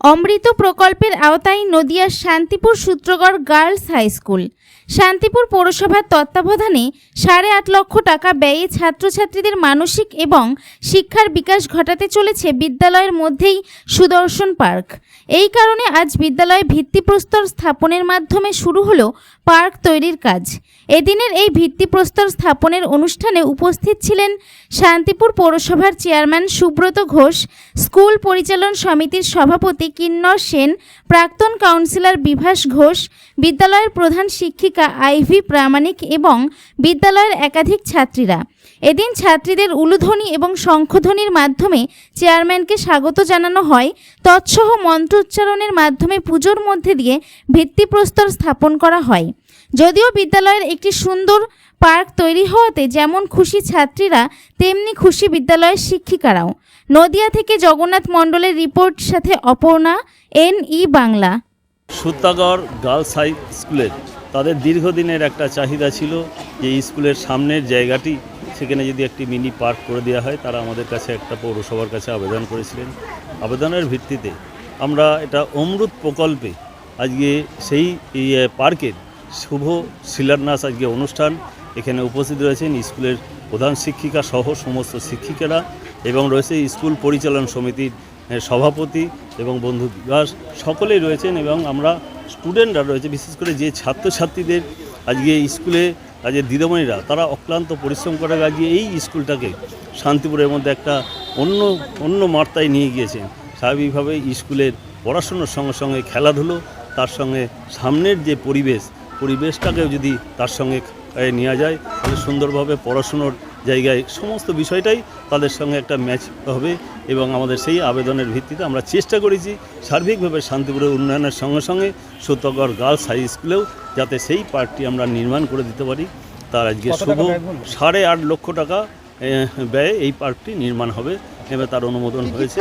অমৃত প্রকল্পের আওতায় নদিয়ার Shantipur Sutragarh girls high school. Shantipur পৌরসভার তত্ত্বাবধানে সাড়ে আট লক্ষ টাকা ব্যয়ে ছাত্রছাত্রীদের মানসিক এবং শিক্ষার বিকাশ ঘটাতে চলেছে বিদ্যালয়ের মধ্যেই সুদর্শন পার্ক। এই কারণে আজ বিদ্যালয়ে ভিত্তিপ্রস্তর স্থাপনের মাধ্যমে শুরু হলো পার্ক তৈরির কাজ। এদিনের এই ভিত্তিপ্রস্তর স্থাপনের অনুষ্ঠানে উপস্থিত ছিলেন শান্তিপুর পৌরসভার চেয়ারম্যান সুব্রত ঘোষ, স্কুল পরিচালন সমিতির সভাপতি কিন্নর সেন, প্রাক্তন কাউন্সিলর বিভাস ঘোষ, বিদ্যালয়ের প্রধান শিক্ষিকা আইভি প্রামাণিক এবং বিদ্যালয়ের একাধিক ছাত্রীরা। এদিন ছাত্রীদের উলুধ্বনি এবং শঙ্খধ্বনির মাধ্যমে চেয়ারম্যানকে স্বাগত জানানো হয়। তৎসহ মন্ত্র উচ্চারণের মাধ্যমে পুজোর মধ্যে দিয়ে ভিত্তিপ্রস্তর স্থাপন করা হয়। যদিও বিদ্যালয়ের একটি সুন্দর পার্ক তৈরি হওয়াতে যেমন খুশি ছাত্রীরা, তেমনি খুশি বিদ্যালয়ের শিক্ষিকারাও। নদিয়া থেকে জগন্নাথ মণ্ডলের রিপোর্ট সাথে Aparna N E Bangla. Sutragarh girls high স্কুলের তাদের দীর্ঘদিনের একটা চাহিদা ছিল যে স্কুলের সামনের জায়গাটি, সেখানে যদি একটি মিনি পার্ক করে দেওয়া হয়, তারা আমাদের কাছে একটা পৌরসভার কাছে আবেদন করেছিলেন। আবেদনের ভিত্তিতে আমরা এটা অমৃত প্রকল্পে আজকে সেই পার্কের শুভ শিলান্যাস আজকে অনুষ্ঠান। এখানে উপস্থিত রয়েছেন স্কুলের প্রধান শিক্ষিকা সহ সমস্ত শিক্ষিকারা এবং রয়েছে স্কুল পরিচালন সমিতির সভাপতি এবং বন্ধু বিকাশ সকলেই রয়েছেন এবং আমরা স্টুডেন্টরা রয়েছে, বিশেষ করে যে ছাত্রছাত্রীদের আজকে স্কুলে, আজকে দিদিমণিরা, তারা অক্লান্ত পরিশ্রম করে আজকে এই স্কুলটাকে শান্তিপুরের মধ্যে একটা অন্য অন্য মাত্রায় নিয়ে গিয়েছেন। স্বাভাবিকভাবে স্কুলের পড়াশুনোর সঙ্গে সঙ্গে খেলাধুলো, তার সঙ্গে সামনের যে পরিবেশ পরিবেশটাকেও যদি তার সঙ্গে এ, নেওয়া যায় তাহলে সুন্দরভাবে পড়াশুনোর জায়গায় সমস্ত বিষয়টাই তাদের সঙ্গে একটা ম্যাচ হবে এবং আমাদের সেই আবেদনের ভিত্তিতে আমরা চেষ্টা করেছি সার্বিকভাবে শান্তিপুরের উন্নয়নের সঙ্গে সঙ্গে সত্যগড় গার্লস হাই স্কুলেও যাতে সেই পার্কটি আমরা নির্মাণ করে দিতে পারি। তার আজকে শুভ? সাড়ে আট লক্ষ টাকা ব্যয়ে এই পার্কটি নির্মাণ হবে। এবার তার অনুমোদন হয়েছে।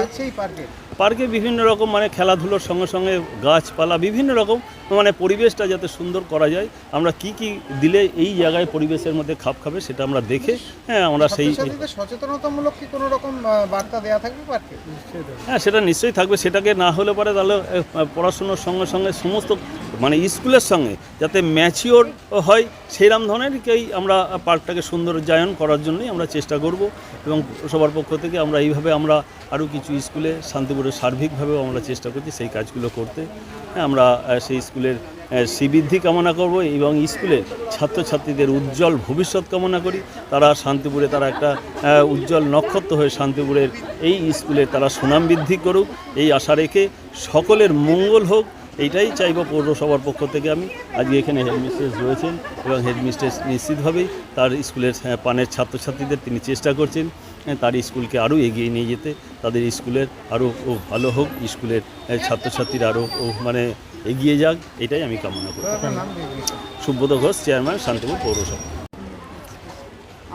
পার্কে বিভিন্ন রকম মানে খেলাধুলোর সঙ্গে সঙ্গে গাছপালা বিভিন্ন রকম মানে পরিবেশটা যাতে সুন্দর করা যায়। আমরা কি কি দিলে এই জায়গায় পরিবেশের মধ্যে খাপ খাবে সেটা আমরা দেখে হ্যাঁ আমরা সেই সচেতনতামূলক কি কোনো রকম বার্তা দেওয়া থাকবে পার্কে? হ্যাঁ সেটা নিশ্চয়ই থাকবে। সেটাকে না হলে পরে তাহলে পড়াশুনোর সঙ্গে সঙ্গে সমস্ত মানে স্কুলের সঙ্গে যাতে ম্যাচিওর হয় সেইরকম ধরনেরকেই আমরা পার্কটাকে সৌন্দর্যায়ন করার জন্যই আমরা চেষ্টা করব এবং সবার পক্ষ থেকে আমরা এইভাবে আমরা আরও কিছু স্কুলে শান্তিপুরে সার্বিকভাবেও আমরা চেষ্টা করছি সেই কাজগুলো করতে। হ্যাঁ, আমরা সেই স্কুলের শ্রীবৃদ্ধি কামনা করব এবং স্কুলের ছাত্রছাত্রীদের উজ্জ্বল ভবিষ্যৎ কামনা করি। তারা শান্তিপুরে তারা একটা উজ্জ্বল নক্ষত্র হয়ে শান্তিপুরের এই স্কুলে তারা সুনাম বৃদ্ধি করুক। এই আশা রেখে সকলের মঙ্গল হোক এইটাই চাইব পৌরসভার পক্ষ থেকে আমি। আজকে এখানে হেডমিস্ট্রেস রয়েছেন এবং হেডমিস্ট্রেস নিশ্চিতভাবেই তার স্কুলের আহ, পানের ছাত্রছাত্রীদের তিনি চেষ্টা করছেন। তার স্কুলকে আরও এগিয়ে নিয়ে যেতে তাদের স্কুলের আরও ও ভালো হোক স্কুলের ছাত্রছাত্রীরা আরও ও মানে এগিয়ে যাক এটাই আমি কামনা করি। সুব্রত ঘোষ চেয়ারম্যান শান্তিপুর পৌরসভা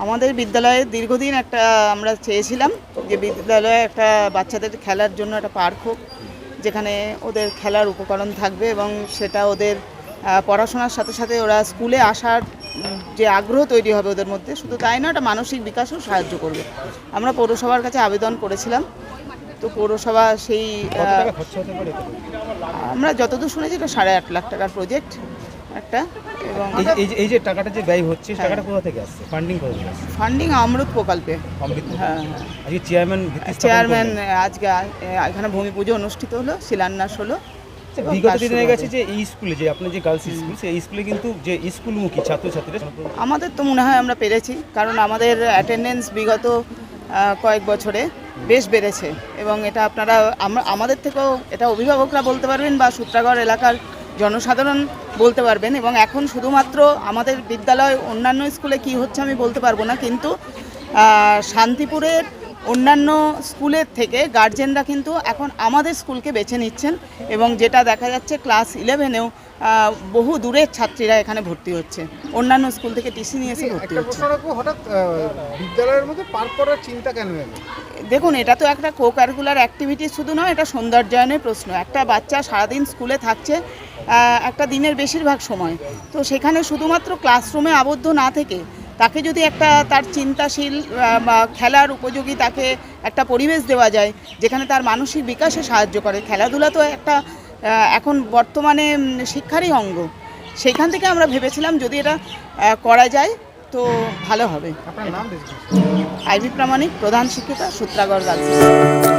আমাদের বিদ্যালয়ে দীর্ঘদিন একটা আমরা চেয়েছিলাম যে বিদ্যালয়ে একটা বাচ্চাদের খেলার জন্য একটা পার্ক হোক যেখানে ওদের খেলার উপকরণ থাকবে এবং সেটা ওদের পড়াশোনার সাথে সাথে ওরা স্কুলে আসার যে আগ্রহ তৈরি হবে ওদের মধ্যে শুধু তাই না একটা মানসিক বিকাশেও সাহায্য করবে। আমরা পৌরসভার কাছে আবেদন করেছিলাম। তো পৌরসভা সেই? আমরা যতদূর শুনেছি এটা সাড়ে আট লাখ টাকার প্রজেক্ট একটা এবং এই যে- টাকাটা যে ব্যয় হচ্ছে হ্যাঁ। টাকাটা কোথা থেকে আসছে? ফান্ডিং কোথা থেকে আসছে? ফান্ডিং অমৃত প্রকল্পে। হ্যাঁ হ্যাঁ। আজকে চেয়ারম্যান চেয়ারম্যান আজকে এখানে ভূমি পুজো অনুষ্ঠিত হলো শিলান্যাস হলো। বিগত কাজ দিনে গেছে যে এই স্কুলে যে আপনার যে গার্লস স্কুল সেই স্কুলে কিন্তু যে স্কুলমুখী ছাত্রছাত্রীরা আমাদের তো মনে হয় আমরা পেরেছি কারণ আমাদের অ্যাটেন্ডেন্স বিগত কয়েক বছরে বেশ বেড়েছে। এবং এটা আপনারা আমরা আমাদের থেকেও এটা অভিভাবকরা বলতে পারবেন বা সূত্রাগড় এলাকার জনসাধারণ বলতে পারবেন। এবং এখন শুধুমাত্র আমাদের বিদ্যালয় অন্যান্য স্কুলে কি হচ্ছে আমি বলতে পারব না কিন্তু শান্তিপুরের অন্যান্য স্কুলের থেকে গার্জেনরা কিন্তু এখন আমাদের স্কুলকে বেছে নিচ্ছেন এবং যেটা দেখা যাচ্ছে ক্লাস ইলেভেনেও বহু দূরের ছাত্রীরা এখানে ভর্তি হচ্ছে। অন্যান্য স্কুল থেকে টিসি নিয়ে এসে ভর্তি হচ্ছে। হঠাৎ বিদ্যালয়ের মধ্যে পার্ক করার চিন্তা কেন দেখুন এটা তো একটা কো কারিকুলার অ্যাক্টিভিটি শুধু নয় এটা সৌন্দর্যায়নের প্রশ্ন। একটা বাচ্চা সারাদিন স্কুলে থাকছে একটা দিনের বেশিরভাগ সময়। তো সেখানে শুধুমাত্র ক্লাসরুমে আবদ্ধ না থেকে তাকে যদি একটা তার চিন্তাশীল বা খেলার উপযোগী তাকে একটা পরিবেশ দেওয়া যায় যেখানে তার মানসিক বিকাশে সাহায্য করে। খেলাধুলা তো একটা এখন বর্তমানে শিক্ষারই অঙ্গ। সেইখান থেকে আমরা ভেবেছিলাম যদি এটা করা যায় তো ভালো হবে। আইবি প্রামাণিক প্রধান শিক্ষিকা সূত্রাগড় গার্লস